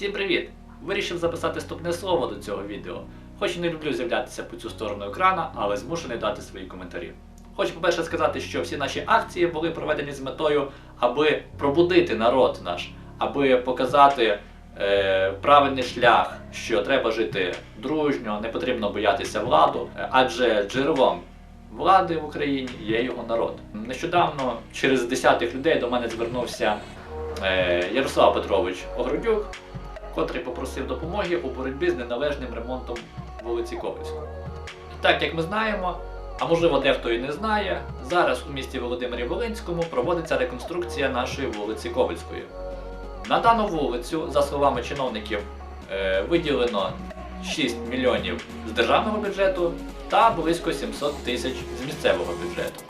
Всім привіт! Вирішив записати ступне слово до цього відео. Хоч і не люблю з'являтися по цю сторону екрана, але змушений дати свої коментарі. Хочу, по-перше, сказати, що всі наші акції були проведені з метою, аби пробудити народ наш, аби показати е, правильний шлях, що треба жити дружньо, не потрібно боятися владу, е, адже джерелом влади в Україні є його народ. Нещодавно через десятих людей до мене звернувся е, Ярослав Петрович Огородюк, котрий попросив допомоги у боротьбі з неналежним ремонтом вулиці Ковальської. І так як ми знаємо, а можливо дехто і не знає, зараз у місті Володимирі Волинському проводиться реконструкція нашої вулиці Ковальської. На дану вулицю, за словами чиновників, е, виділено 6 мільйонів з державного бюджету та близько 700 тисяч з місцевого бюджету.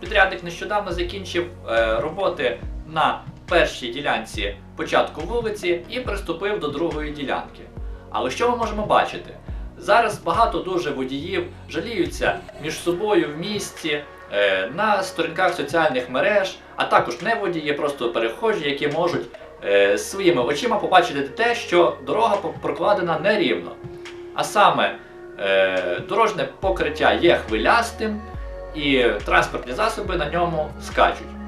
Підрядник нещодавно закінчив е, роботи на першій ділянці початку вулиці і приступив до другої ділянки. Але що ми можемо бачити? Зараз багато дуже водіїв жаліються між собою в місті, е, на сторінках соціальних мереж, а також не водії, просто перехожі, які можуть е, своїми очима побачити те, що дорога прокладена нерівно. А саме е, дорожне покриття є хвилястим, і транспортні засоби на ньому скачуть.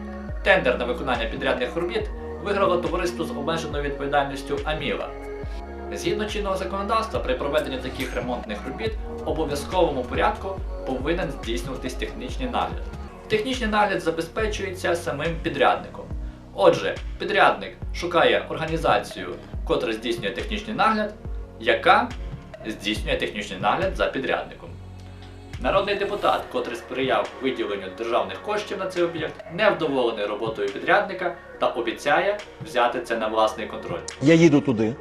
Тендер на виконання підрядних робіт виграло товариство з обмеженою відповідальністю Аміла. Згідно чинного законодавства, при проведенні таких ремонтних робіт в обов'язковому порядку повинен здійснюватись технічний нагляд. Технічний нагляд забезпечується самим підрядником. Отже, підрядник шукає організацію, котра здійснює технічний нагляд, яка здійснює технічний нагляд за підрядником. Народний депутат, котрий сприяв виділенню державних коштів на цей об'єкт, невдоволений роботою підрядника та обіцяє взяти це на власний контроль. Я їду туди.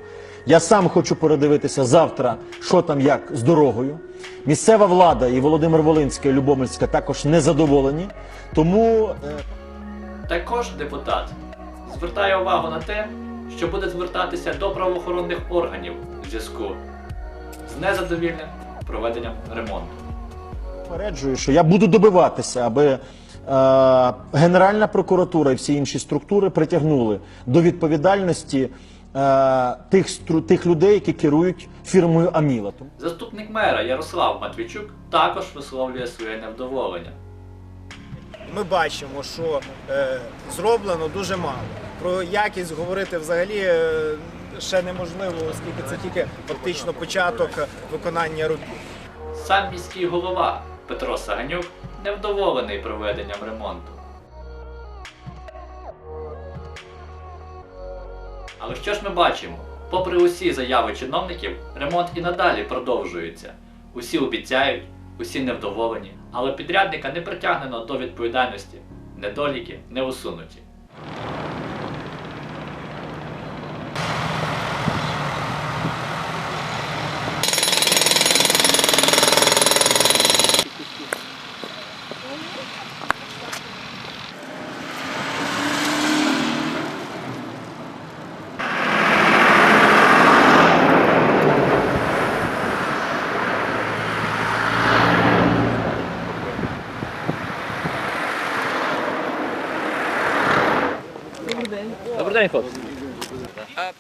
Я сам хочу передивитися завтра, що там як з дорогою. Місцева влада і Володимир Волинський, і Любомельська також не задоволені. Тому е, Також депутат звертає увагу на те, що буде звертатися до правоохоронних органів у зв'язку з незадовільним проведенням ремонту. Попереджую, що я буду добиватися, аби е, Генеральна прокуратура і всі інші структури притягнули до відповідальності е, тих, стру- тих людей, які керують фірмою Амілатом. Заступник мера Ярослав Матвійчук також висловлює своє невдоволення. Ми бачимо, що е, зроблено дуже мало. Про якість говорити взагалі е, ще неможливо, оскільки це тільки фактично початок виконання робіт. Сам міський голова Петро Саганюк невдоволений проведенням ремонту. Але що ж ми бачимо? Попри усі заяви чиновників, ремонт і надалі продовжується. Усі обіцяють, усі невдоволені, але підрядника не притягнено до відповідальності, недоліки не усунуті. Добрий день, хлопці. А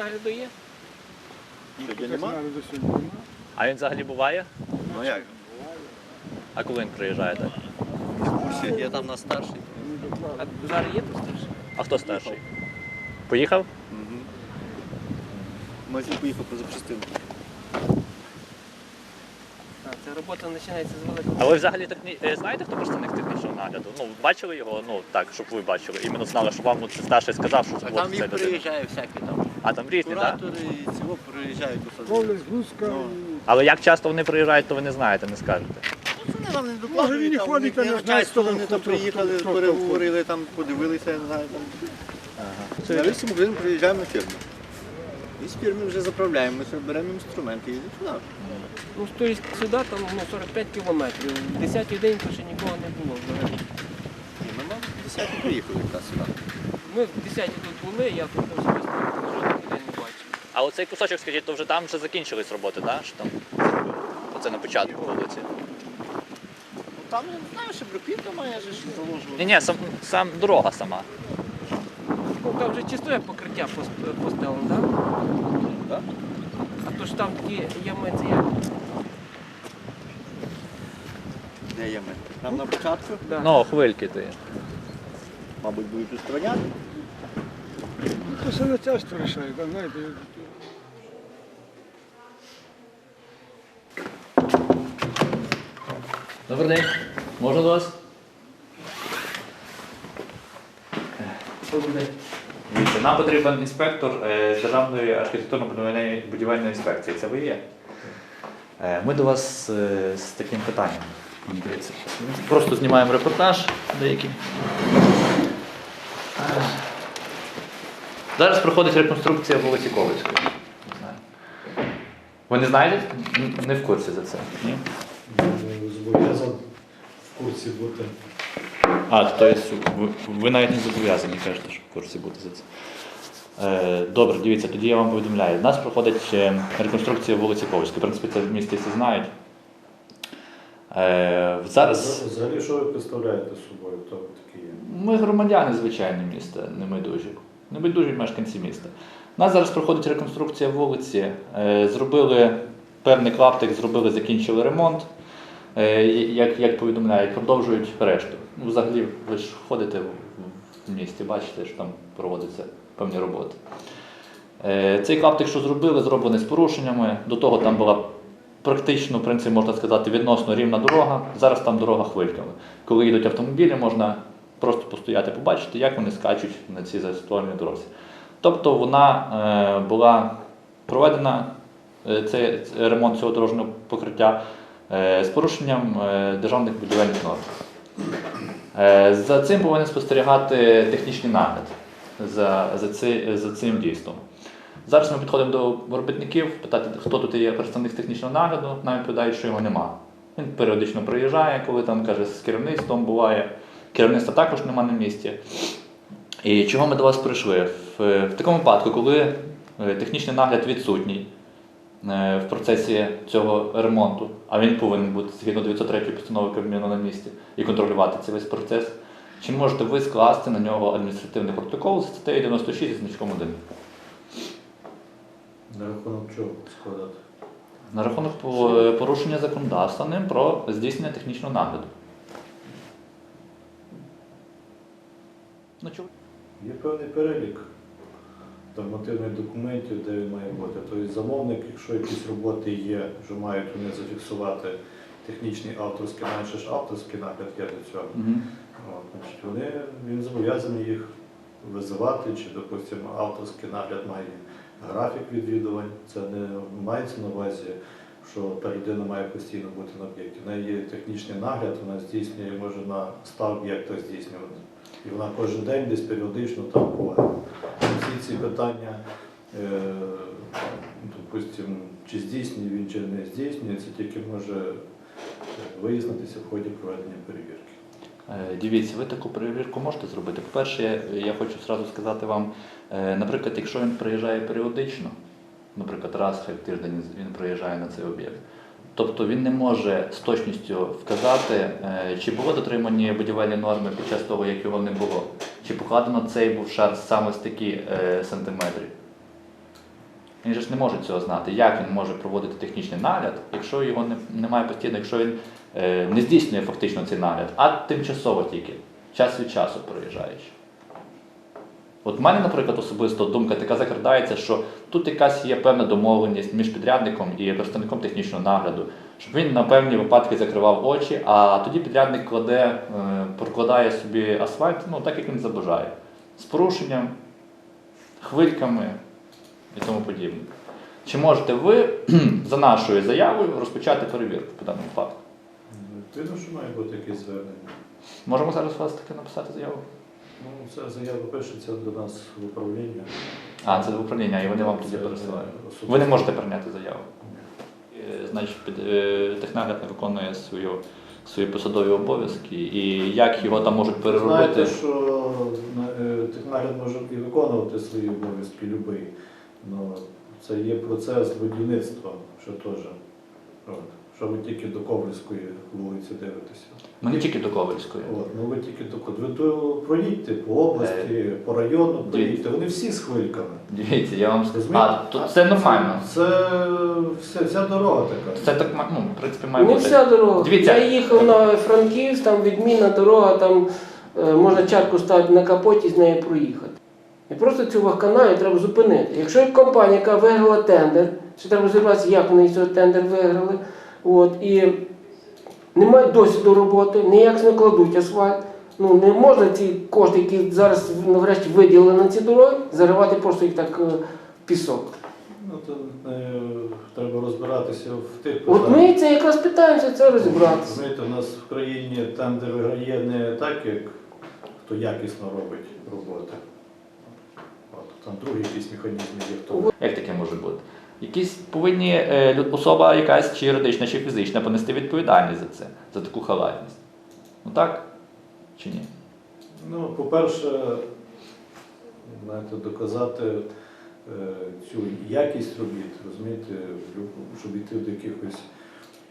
технагляду є? А він взагалі буває? Ну як? А коли він приїжджає так? Я там на старший. А зараз є тут старший? А хто старший? Поїхав? Може поїхав по запчастину. А, це робота починається з великого. А ви взагалі так не знаєте, хто представник технічного нагляду? Ну, бачили його, ну так, щоб ви бачили. Іменно знали, що вам от старший сказав, що А там це їх людина. приїжджає всякі там. А там різні, так? Куратори і цього приїжджають особливо. Ну, Але як часто вони приїжджають, то ви не знаєте, не скажете. вони нам не докладують, там, у них є начальство, вони там приїхали, переговорили, там подивилися, я не знаю, там. На весь Україну приїжджаємо на фірму. І з фірми вже заправляємося, беремо інструменти і їдемо сюди. Ну, з тої сюди там ну, 45 кілометрів. В 10-й день то ще нікого не було взагалі. І ми мав 10 приїхали якраз сюди. Ми в 10-й тут були, я тут особисто жодних людей не бачив. А оцей кусочок, скажіть, то вже там вже закінчились роботи, так? Що там? Оце на початку вулиці. Ну там, я не знаю, ще бруківка має же ж заложувати. Ні, ні, сам, сам дорога сама. Ну, там вже чистое покриття пос- постелено, так? Так. А то ж там такі ями, це як? Де є ми? Там на початку, Да. Ну, хвильки ти. Мабуть, будуть устраняти. То все начальство рішає, там, знаєте. Добрий день. Можна до вас? Добрий день. Дивіться, нам потрібен інспектор е, з Державної архітектурно-будівельної будівельної інспекції. Це ви є? Е, Ми до вас е, з таким питанням. Дивіться. Просто знімаємо репортаж деякий. Зараз проходить реконструкція вулиці Ковицької. Не знаю. Ви не знаєте? Не в курсі за це? Ні? зобов'язан в курсі бути. А, то є, ви, ви навіть не зобов'язані кажете, що в курсі бути за це. Е, добре, дивіться, тоді я вам повідомляю. У нас проходить е, реконструкція вулиці Ковської. В принципі, це в місті всі знають. Е, зараз Взагалі, що ви представляєте собою? Хто ви такі є? ми громадяни звичайні міста, небайдужі. Небайдужі мешканці міста. У нас зараз проходить реконструкція вулиці. Е, зробили певний клаптик, зробили, закінчили ремонт. Е, як, як повідомляють, продовжують решту. Ну, взагалі, ви ж ходите в, місті, бачите, що там проводяться певні роботи. Цей клаптик, що зробили, зроблений з порушеннями. До того там була практично, в принципі, можна сказати, відносно рівна дорога. Зараз там дорога хвильками. Коли їдуть автомобілі, можна просто постояти, побачити, як вони скачуть на цій застосованій дорозі. Тобто вона е, була проведена, е, цей ремонт цього дорожнього покриття е, з порушенням державних будівельних норм. За цим повинен спостерігати технічний нагляд за, за, ци- за цим дійством. Зараз ми підходимо до робітників, питати, хто тут є представник технічного нагляду, нам відповідають, що його нема. Він періодично приїжджає, коли там каже, з керівництвом буває. Керівництва також нема на місці. І чого ми до вас прийшли? В, в такому випадку, коли е, технічний нагляд відсутній е, в процесі цього ремонту, а він повинен бути згідно 903 постанови Кабміну на місці і контролювати цей весь процес, чи можете ви скласти на нього адміністративний протокол з статтею 96 зі значком 1? На рахунок чого складати? На рахунок порушення законодавства ним про здійснення технічного нагляду. Ну, чого? Є певний перелік нормативних документів, де він має бути. Тобто замовник, якщо якісь роботи є, що мають вони зафіксувати технічний авторський, наче ж авторський нагляд є до цього. Мгм. От, значить, вони, він зобов'язаний їх визивати, чи, допустимо, авторський нагляд має графік відвідувань. Це не мається на увазі, що та людина має постійно бути на об'єкті. В неї є технічний нагляд, вона здійснює, може на 100 об'єктах здійснювати. І вона кожен день десь періодично там буває. Всі ці питання, е, допустимо, чи здійснює він, чи не здійснює, це тільки може е, вияснитися в ході проведення перевірки. Е, Дивіться, ви таку перевірку можете зробити. По-перше, я- хочу зразу сказати вам, е, наприклад, якщо він приїжджає періодично, наприклад, раз в тиждень він приїжджає на цей об'єкт, тобто він не може з точністю вказати, е, чи було дотримані будівельні норми під час того, як його не було, чи покладено цей був шар саме з такі сантиметрів. Він же ж не може цього знати, як він може проводити технічний нагляд, якщо його не, немає постійно, якщо він не здійснює фактично цей нагляд, а тимчасово тільки, час від часу приїжджаючи. От в мене, наприклад, особисто думка така закрадається, що тут якась є певна домовленість між підрядником і представником технічного нагляду, щоб він на певні випадки закривав очі, а тоді підрядник кладе, е, прокладає собі асфальт, ну так як він забажає, з порушенням, хвильками і тому подібне. Чи можете ви за нашою заявою розпочати перевірку по даному факту? Відповідно, що має бути якесь звернення. Можемо зараз у вас таки написати заяву? Ну, ця заява пишеться до нас в управління. А, це управління, і вони вам тоді Це пересилають. особисто. Ви не можете прийняти заяву. Е, Значить, під, е, технагляд не виконує свою, свої посадові обов'язки, і як його там можуть переробити. Знаєте, що е, технагляд може і виконувати свої обов'язки будь-який. Ну, це є процес будівництва, що теж. От, що ви тільки до Ковальської вулиці дивитеся. Ми не тільки до Ковальської. От, ну ви тільки до ви то проїдьте по області, по району, проїдьте. Вони всі з хвильками. Дивіться, я вам скажу. А, то це нормально. Це вся, вся дорога така. Це так, ну, в принципі, має Не бути. вся дорога. Дивіться. Я їхав на Франківськ, там відмінна дорога, там е, можна чарку ставити на капоті з нею проїхати. І просто цю вахканаю треба зупинити. Якщо є компанія, яка виграла тендер, ще треба розібратися, як вони цей тендер виграли. От, і немає досвіду роботи, ніяк не кладуть асфальт. Ну не можна ці кошти, які зараз врешті виділили на ці дороги, заривати просто їх так е, в пісок. Ну, то, е, треба розбиратися в тих От ми це якраз питаємося це розібратися. Знаєте, у нас в країні тендер виграє не так, як хто якісно робить роботи. От, там другі якісь механізми є, хто Як таке може бути? Якісь повинні е, особа якась чи юридична, чи фізична понести відповідальність за це, за таку халатність. Ну так? Чи ні? Ну, по-перше, знаєте, доказати е, цю якість робіт, розумієте, щоб йти до якихось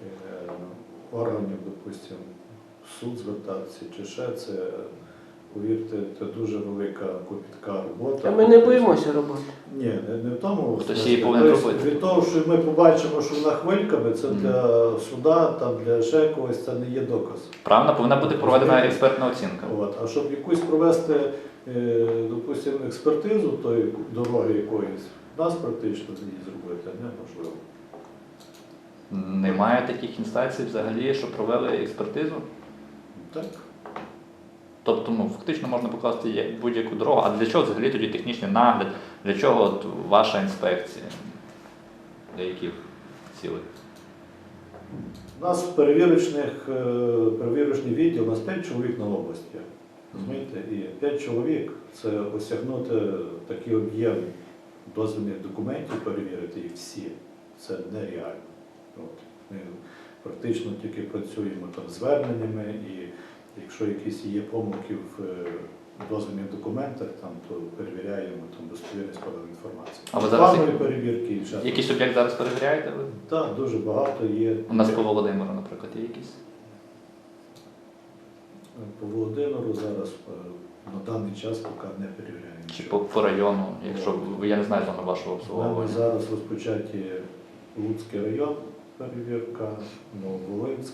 е, органів, допустимо, суд звертатися чи ще це, повірте, це дуже велика копітка робота. А ми не боїмося роботи. Ні, не, не в тому. Хтось її повинен Тобто, робити. Від того, що ми побачимо, що вона хвильками, це для суда, там, для ще когось, це не є доказ. Правильно, повинна бути проведена експертна оцінка. От. А щоб якусь провести, е, допустимо, експертизу тої дороги якоїсь, нас практично її зробити неможливо. Немає таких інстанцій взагалі, що провели експертизу. Так? Тобто, ну, фактично можна покласти будь-яку дорогу. А для чого взагалі тоді технічний нагляд? Для чого от ваша інспекція? Для яких цілей? У нас перевірочних, е, перевірочний відділ, у нас 5 чоловік на області. Розумієте? І 5 чоловік це осягнути такий об'єм дозвільних документів, перевірити їх всі. Це нереально. От. Ми практично тільки працюємо там зверненнями, і якщо якісь є помилки в е, дозвільних документах, там, то перевіряємо там, достовірність поданої інформації. А ви зараз Планові які- перевірки і. Якийсь об'єкт зараз перевіряєте ви? Так, дуже багато є. У нас по Володимиру, наприклад, є якісь? По Володимиру зараз е, на даний час поки не перевіряємо. Чи нічого. по, по району, якщо ви- я не знаю зону вашого мене обслуговування. зараз розпочаті Луцький район перевірка, Нововолинськ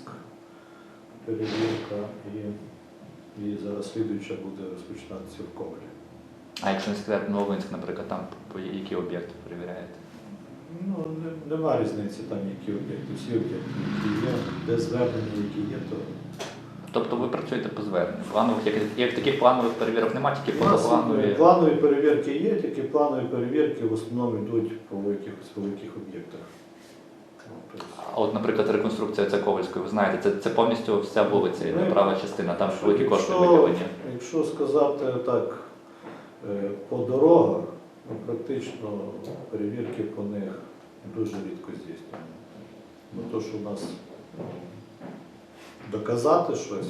перевірка і, і зараз слідуюча буде розпочинатися в Ковалі. А якщо не сказати Новинськ, наприклад, там по які об'єкти перевіряєте? Ну, не- нема різниці там, які об'єкти, всі об'єкти, які є, де звернення, які є, то Тобто ви працюєте по зверненню. Планових, як, як таких планових перевірок немає, тільки позапланові. планові перевірки є, тільки планові перевірки в основному йдуть по якихось великих об'єктах. Ну, А от, наприклад, реконструкція Цяковицької, ви знаєте, це, це повністю вся вулиця, Ну, права частина, там великі кошти виділені. Якщо сказати так, е, по дорогах, ну, практично перевірки по них дуже рідко здійснюємо. Ну, то, що у нас ну, доказати щось,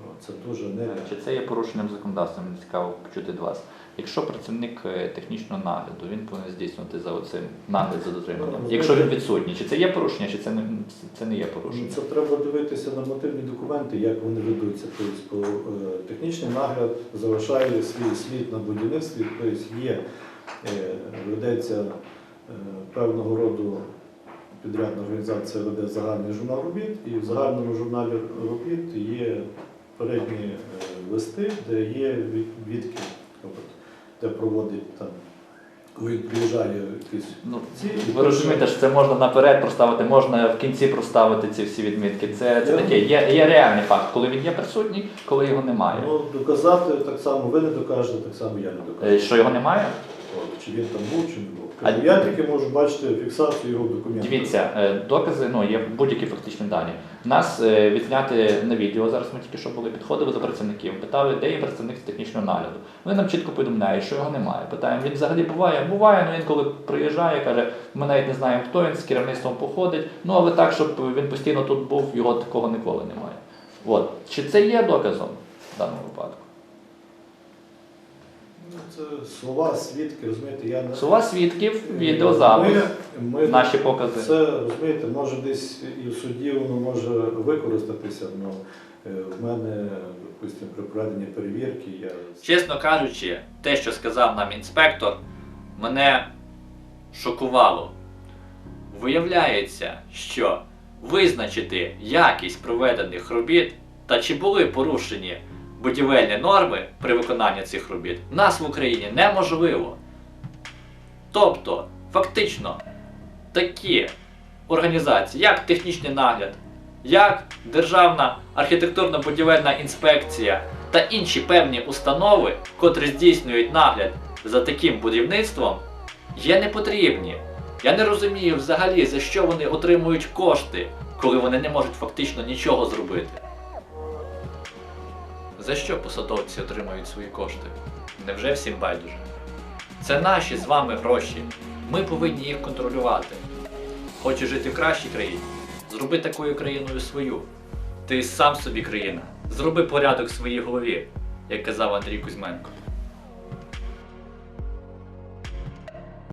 ну, це дуже нерідко. Чи це є порушенням законодавства? Мені цікаво почути від вас. Якщо працівник е, технічного нагляду, він повинен здійснювати за оцим нагляд за дотриманням. Ну, Якщо він відсутній, чи це є порушення, чи це не, це не є порушення? Це треба дивитися нормативні документи, як вони ведуться. Тобто, е, технічний нагляд залишає свій слід на будівництві, тобто є, е, ведеться певного роду підрядна організація веде загальний журнал робіт, і в загальному журналі робіт є передні листи, де є від- відки, тобто, де проводить там, коли приїжджає якийсь Ну, ці. ви розумієте, що це можна наперед проставити, можна в кінці проставити ці всі відмітки. Це, це таке, є, є реальний факт, коли він є присутній, коли його немає. Ну, доказати так само ви не докажете, так само я не Е, докажу. Що його немає? Чи він там був, чи не Я тільки можу бачити фіксацію його документів. Дивіться, е, докази, ну є будь-які фактичні дані. Нас е, відзняти на відео. Зараз ми тільки що були, підходили до працівників, питали, де є працівник з технічного нагляду. Вони нам чітко повідомляють, що його немає. Питаємо, він взагалі буває? Буває, але він коли приїжджає, каже, ми навіть не знаємо, хто він з керівництвом походить. Ну але так, щоб він постійно тут був, його такого ніколи немає. От чи це є доказом в даному випадку? Це слова, свідки, розумієте, я не Слова свідків, відеозапис, Ми, ми, наші покази. Це розумієте, може десь і в суді воно може використатися. але в мене, допустимо, при проведенні перевірки я Чесно кажучи, те, що сказав нам інспектор, мене шокувало. Виявляється, що визначити якість проведених робіт та чи були порушені будівельні норми при виконанні цих робіт в нас в Україні неможливо. Тобто, фактично, такі організації, як технічний нагляд, як Державна архітектурно-будівельна інспекція та інші певні установи, котрі здійснюють нагляд за таким будівництвом, є непотрібні. Я не розумію взагалі, за що вони отримують кошти, коли вони не можуть фактично нічого зробити. За що посадовці отримають свої кошти? Невже всім байдуже? Це наші з вами гроші. Ми повинні їх контролювати. Хочеш жити в кращій країні? Зроби такою країною свою. Ти сам собі країна. Зроби порядок в своїй голові, як казав Андрій Кузьменко.